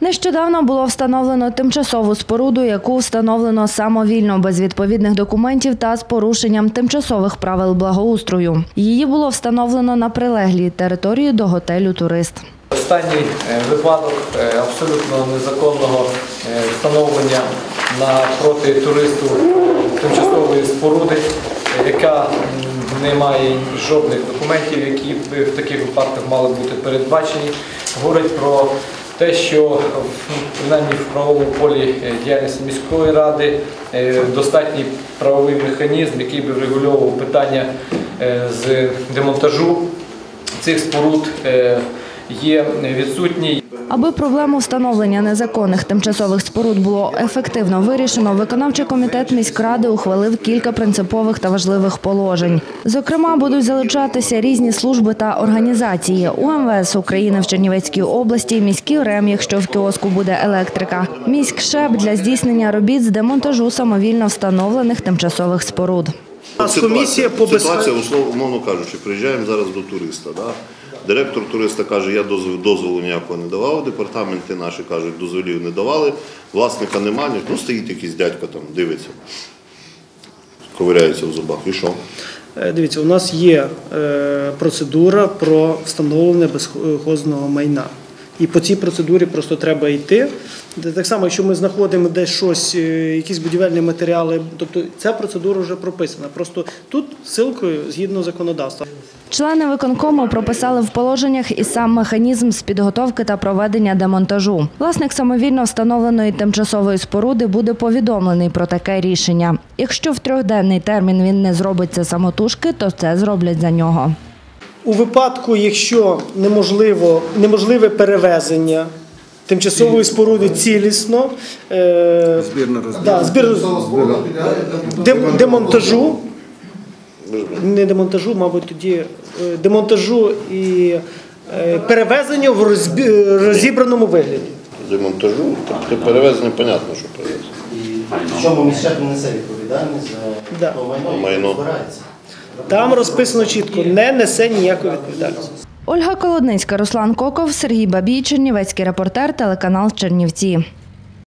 Нещодавно було встановлено тимчасову споруду, яку встановлено самовільно без відповідних документів та з порушенням тимчасових правил благоустрою. Її було встановлено на прилеглій території до готелю Турист. Останній е, випадок е, абсолютно незаконного е, встановлення напроти туристу тимчасової споруди, яка не має жодних документів, які в таких випадках мали бути передбачені, говорить про те, що принаймні в правовому полі е, діяльності міської ради е, достатній правовий механізм, який би врегульовував питання е, з демонтажу цих споруд є відсутній. Аби проблему встановлення незаконних тимчасових споруд було ефективно вирішено, виконавчий комітет міськради ухвалив кілька принципових та важливих положень. Зокрема, будуть залучатися різні служби та організації УМВС України в Чернівецькій області, міський РЕМ, якщо в кіоску буде електрика, міськшеп для здійснення робіт з демонтажу самовільно встановлених тимчасових споруд. У безпеці. Ситуація, умовно кажучи, приїжджаємо зараз до туриста. Да? Директор туриста каже, я дозволу, дозволу ніякого не давав, департаменти наші кажуть, дозволів не давали, власника немає, ну стоїть якийсь дядько там, дивиться, ковиряється в зубах. І що? Е, Дивіться, у нас є е, процедура про встановлення безхозного майна. І по цій процедурі просто треба йти. Так само, якщо ми знаходимо десь щось, е, якісь будівельні матеріали, тобто ця процедура вже прописана. Просто тут ссилкою згідно законодавства. Члени виконкому прописали в положеннях і сам механізм з підготовки та проведення демонтажу. Власник самовільно встановленої тимчасової споруди буде повідомлений про таке рішення. Якщо в трьохденний термін він не зробить це самотужки, то це зроблять за нього. У випадку, якщо неможливо, неможливе перевезення тимчасової споруди цілісно, е, да, збір, дем- демонтажу, не демонтажу, мабуть, тоді е, демонтажу і е, перевезення в розбі- розібраному вигляді. Демонтажу, тобто перевезення, понятно, що перевезення. Причому міська не несе відповідальність Да. за то майно, Майно. збирається. Там розписано чітко, не несе ніякої відповідальності. Ольга Колодницька, Руслан Коков, Сергій Бабій, Чернівецький репортер, телеканал Чернівці.